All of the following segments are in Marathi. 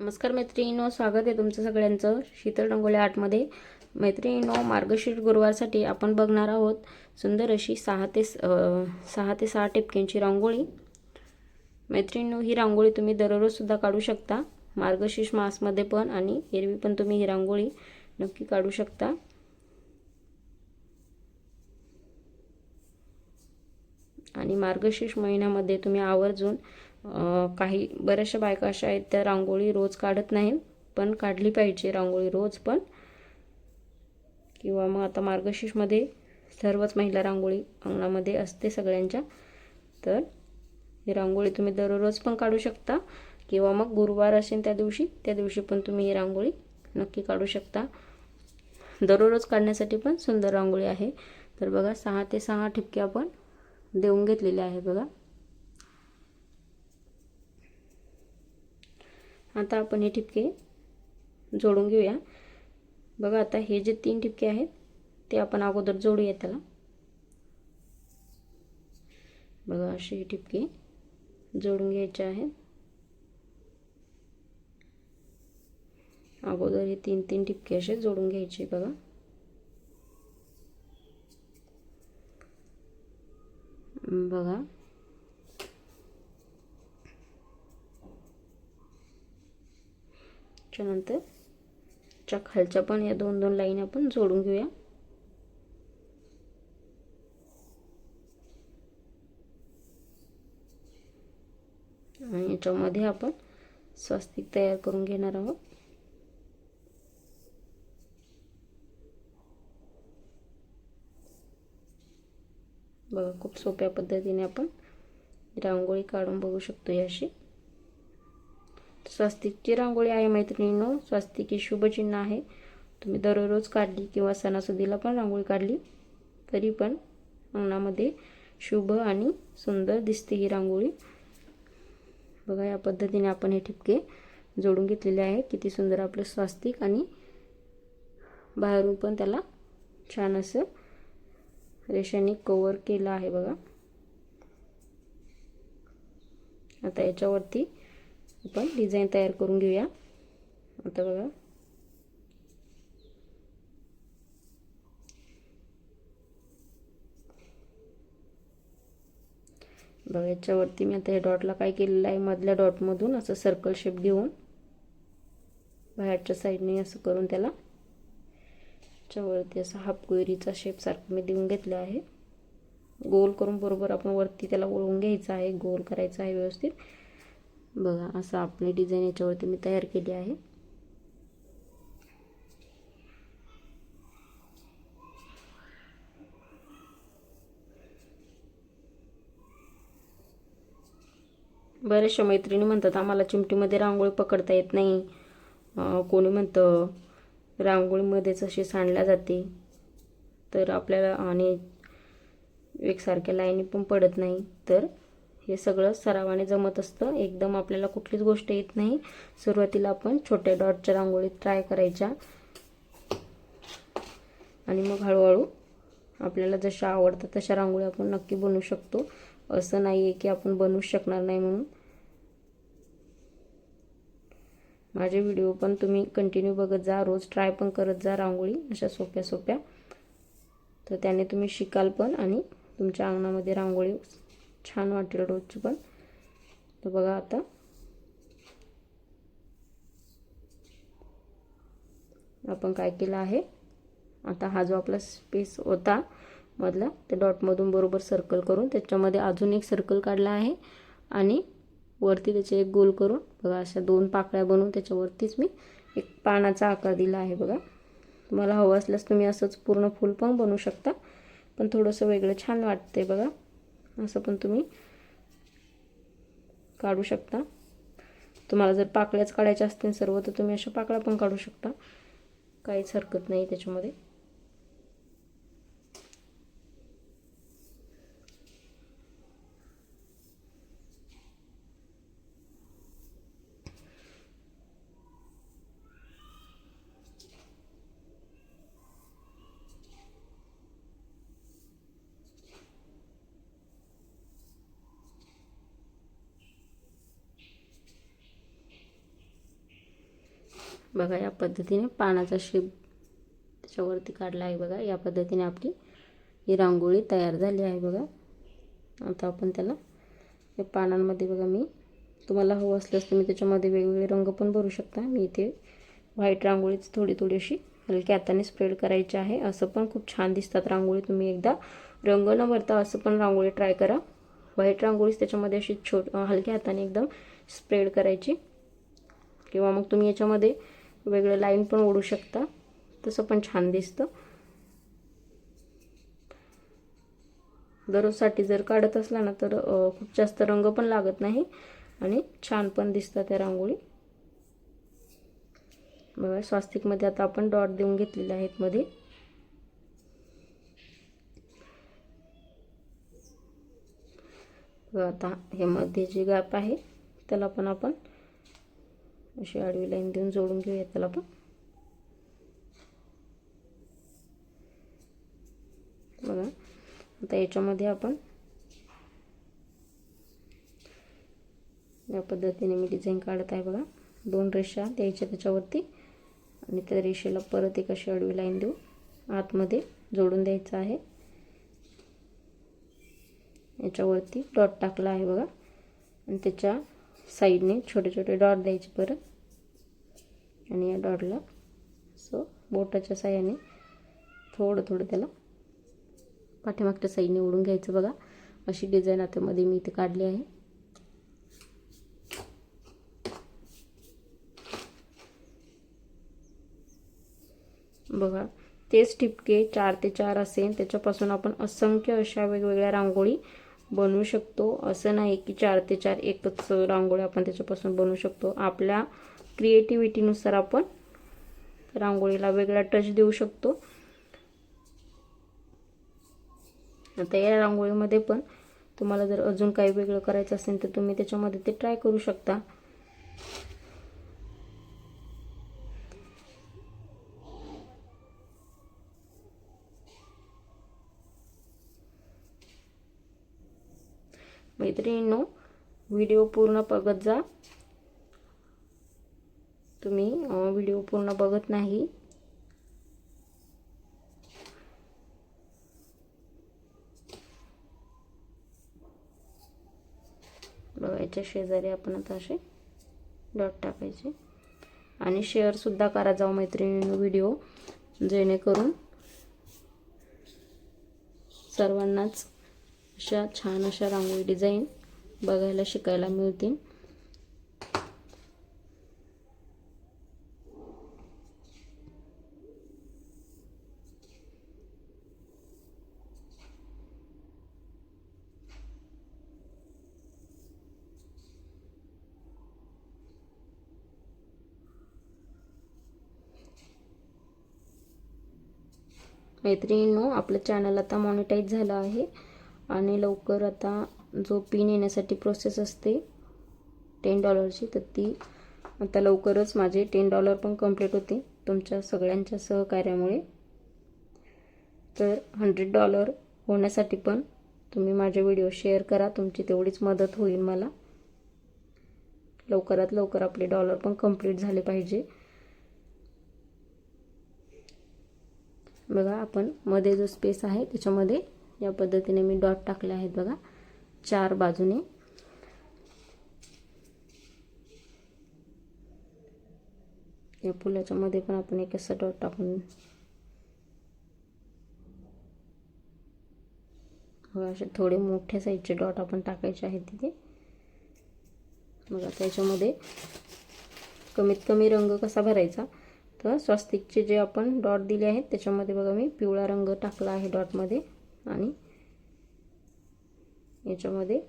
नमस्कार मैत्रिणींनो स्वागत आहे तुमचं सगळ्यांचं शीतल रंगोळी आर्टमध्ये मैत्रिणींनो मार्गशीर्ष गुरुवारसाठी आपण बघणार आहोत सुंदर अशी सहा ते स- सहा ते सहा टिपक्यांची रांगोळी. मैत्रिणींनो ही रांगोळी तुम्ही दररोजसुद्धा काढू शकता. मार्गशीर्ष मासमध्ये पण आणि एरवी पण तुम्ही ही रांगोळी नक्की काढू शकता. आणि मार्गशीर्ष महिन्यामध्ये तुम्ही आवर्जून काही बऱ्याचशा बायका अशा आहेत त्या रांगोळी रोज काढत नाहीत पण काढली पाहिजे रांगोळी रोज पण. किंवा मग आता मार्गशीर्षमध्ये सर्वच महिला रांगोळी अंगणामध्ये असते सगळ्यांच्या. तर ही रांगोळी तुम्ही दररोज पण काढू शकता. किंवा मग गुरुवार असेल त्या दिवशी त्या दिवशी पण तुम्ही ही रांगोळी नक्की काढू शकता. दररोज काढण्यासाठी पण सुंदर रांगोळी आहे. तर बघा सहा ते सहा ठिपके आपण देऊन घेतलेले आहे बघा. आता आपण हे ठिपके जोडून घेऊया. बघा आता हे जे तीन ठिपके आहेत ते आपण अगोदर जोडूया त्याला. बघा असे हे ठिपके जोडून घ्यायचे आहेत. अगोदर हे तीन तीन ठिपके असे जोडून घ्यायचे बघा. बघा. त्याच्यानंतर च्या खालच्या पण या दोन दोन लाईन आपण जोडून घेऊया. आणि याच्यामध्ये आपण स्वस्तिक तयार करून घेणार आहोत. बघा खूप सोप्या पद्धतीने आपण रांगोळी काढून बघू शकतो याशी अशी स्वस्तिकची रांगोळी आहे मैत्रिणींनो. स्वस्तिक हे शुभचिन्ह आहे. तुम्ही दररोज काढली किंवा सणासुदीला पण रांगोळी काढली तरी पण अंगणामध्ये शुभ आणि सुंदर दिसते ही रांगोळी. बघा या पद्धतीने आपण हे ठिपके जोडून घेतलेले आहे किती सुंदर आपलं स्वास्तिक आणि बाहेरून पण त्याला छान असं रेषाने कवर केलं आहे बघा. आता याच्यावरती आपण डिझाईन तयार करून घेऊया आता बघा बघा याच्यावरती मी आता या डॉटला काय केलेलं आहे मधल्या डॉटमधून असं सर्कल शेप घेऊन बाहेरच्या साईडने असं करून त्याला याच्यावरती असं हाफ कोयरीचा शेप सारखं मी देऊन घेतलं आहे गोल करून बरोबर आपण वरती त्याला वळवून घ्यायचं आहे गोल करायचं आहे व्यवस्थित बघा असं आपली डिझाईन याच्यावरती मी तयार केली आहे. बऱ्याचशा मैत्रिणी म्हणतात आम्हाला चिमटीमध्ये रांगोळी पकडता येत नाही. कोणी म्हणतं रांगोळीमध्येच अशी सांडल्या जाते. तर आपल्याला आणि एकसारख्या लाईनी पण पडत नाही. तर हे सगळं सरावाने जमत असतं. एकदम आपल्याला कुठलीच गोष्ट येत नाही. सुरुवातीला आपण छोट्या डॉटच्या रांगोळीत ट्राय करायच्या. आणि मग हळूहळू आपल्याला जशा आवडतात तशा रांगोळी आपण नक्की बनवू शकतो. असं नाही आहे की आपण बनवू शकणार नाही म्हणून. माझे व्हिडिओ पण तुम्ही कंटिन्यू बघत जा. रोज ट्राय पण करत जा रांगोळी. अशा सोप्या सोप्या. तर त्याने तुम्ही शिकाल पण आणि तुमच्या अंगणामध्ये रांगोळी छान वाटेल रोजची पण. तर बघा आता. आपण काय केलं आहे? आता हा जो आपला स्पेस होता मधला त्या डॉटमधून बरोबर सर्कल करून त्याच्यामध्ये अजून एक सर्कल काढला आहे. आणि वरती त्याचे एक गोल करून बघा अशा दोन पाकळ्या बनवून त्याच्यावरतीच मी एक पानाचा आकार दिला आहे बघा. तुम्हाला हवं असल्यास तुम्ही असंच पूर्ण फूल पण बनवू शकता. पण थोडंसं वेगळं छान वाटते बघा. असं पण तुम्ही काढू शकता. तुम्हाला जर पाकळ्याच काढायच्या असतील सर्व तर तुम्ही अशा पाकळ्या पण काढू शकता. काहीच हरकत नाही त्याच्यामध्ये. बघा या पद्धतीने पानाचा शेप त्याच्यावरती काढला आहे बघा. या पद्धतीने आपली ही रांगोळी तयार झाली आहे बघा. आता आपण त्याला या पानांमध्ये बघा मी तुम्हाला हवं असल्यास तुम्ही त्याच्यामध्ये वेगवेगळे रंग पण भरू शकता. मी इथे व्हाईट रांगोळीच थोडी थोडी अशी हलक्या हाताने स्प्रेड करायची आहे. असं पण खूप छान दिसतात रांगोळी. तुम्ही एकदा रंग न भरता असं पण रांगोळी ट्राय करा. व्हाईट रांगोळीच त्याच्यामध्ये अशी छोट हलक्या हाताने एकदम स्प्रेड करायची. किंवा मग तुम्ही याच्यामध्ये वेगळं लाईन पण ओढू शकता. तसं पण छान दिसतं. दररोजसाठी जर काढत असला ना तर खूप जास्त रंग पण लागत नाही आणि छान पण दिसतात त्या रांगोळी. बघा स्वास्तिकमध्ये आता आपण डॉट देऊन घेतलेले आहेत मध्ये. आता हे मध्ये जे गॅप आहे त्याला पण आपण अशी आडवी लाईन देऊन जोडून घेऊया त्याला पण बघा आता याच्यामध्ये आपण या पद्धतीने मी डिझाईन काढत आहे बघा. दोन रेषा द्यायच्या त्याच्यावरती आणि त्या रेषेला परत एक अशी आडवी लाईन देऊ आतमध्ये जोडून द्यायचं आहे. याच्यावरती डॉट टाकला आहे बघा. आणि त्याच्या साईडने छोटे छोटे डॉट द्यायचे परत. आणि या डॉटला सो बोटाच्या साह्याने थोडं थोडं त्याला पाठीमागच्या साईडने ओढून घ्यायचं बघा. अशी डिझाईन आता मध्ये मी इथे काढली आहे. बघा तेच टिपके चार ते चार असेल त्याच्यापासून आपण असंख्य अशा वेगवेगळ्या रांगोळी बनवू शकतो. असं नाही की चार ते चार एकच रांगोळी आपण त्याच्यापासून बनवू शकतो. आपल्या क्रिएटिव्हिटीनुसार आपण रांगोळीला वेगळा टच देऊ शकतो. आता या रांगोळीमध्ये पण तुम्हाला जर अजून काही वेगळं करायचं असेल तर तुम्ही त्याच्यामध्ये ते ट्राय करू शकता. मैत्रिणींनो व्हिडिओ पूर्ण बघत जा. तुम्ही व्हिडिओ पूर्ण बघत नाही. बघायच्या शेजारी आपण आता असे डॉट टाकायचे. आणि शेअरसुद्धा करा जाऊ मैत्रिणींनो व्हिडिओ जेणेकरून सर्वांनाच अशा छान अशा रांगोळी डिझाईन बघायला शिकायला मिळतील. मैत्रिणींनो आपलं चॅनल आता मॉनिटाईज झालं आहे. आणि लवकर आता जो पिन येण्यासाठी प्रोसेस असते टेन डॉलरची तर ती आता लवकरच माझे टेन डॉलर पण कंप्लीट होते तुमच्या सगळ्यांच्या सहकार्यामुळे. तर हंड्रेड डॉलर होण्यासाठी पण तुम्ही माझे व्हिडिओ शेअर करा तुमची तेवढीच मदत होईल मला. लवकरात लवकर आपले डॉलर पण कंप्लीट झाले पाहिजे. बघा आपण मध्ये जो स्पेस आहे त्याच्यामध्ये या पद्धतीने मी डॉट टाकले आहेत बघा. चार बाजूने. या फुलाच्या मध्ये पण आपण एक असं डॉट टाकून असे थोडे मोठ्या साईजचे डॉट आपण टाकायचे आहेत तिथे. बघा त्याच्यामध्ये कमीत कमी रंग कसा भरायचा? तर स्वस्तिकचे जे आपण डॉट दिले आहेत त्याच्यामध्ये बघा मी पिवळा रंग टाकला आहे डॉटमध्ये. आणि याच्यामध्ये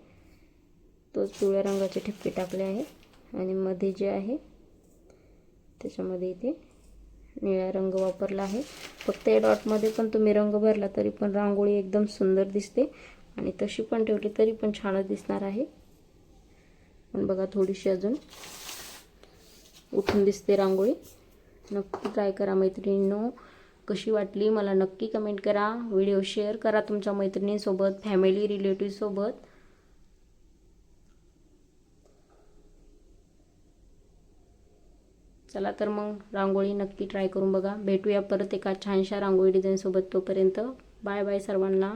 तोच पिवळ्या रंगाचे ठिपके टाकले आहेत आणि मध्ये जे आहे त्याच्यामध्ये इथे निळा रंग वापरला आहे. फक्त या डॉटमध्ये पण तुम्ही रंग भरला तरी पण रांगोळी एकदम सुंदर दिसते आणि तशी पण ठेवली तरी पण छानच दिसणार आहे. पण बघा थोडीशी अजून उठून दिसते रांगोळी. नक्की ट्राय करा मैत्रिणींनो. कशी वाटली मला नक्की कमेंट करा. व्हिडिओ शेअर करा तुमच्या मैत्रिणींसोबत फॅमिली रिलेटिव्हसोबत चला तर मग रांगोळी नक्की ट्राय करून बघा. भेटूया परत एका छानशा रांगोळी डिझाईनसोबत तोपर्यंत. बाय बाय सर्वांना.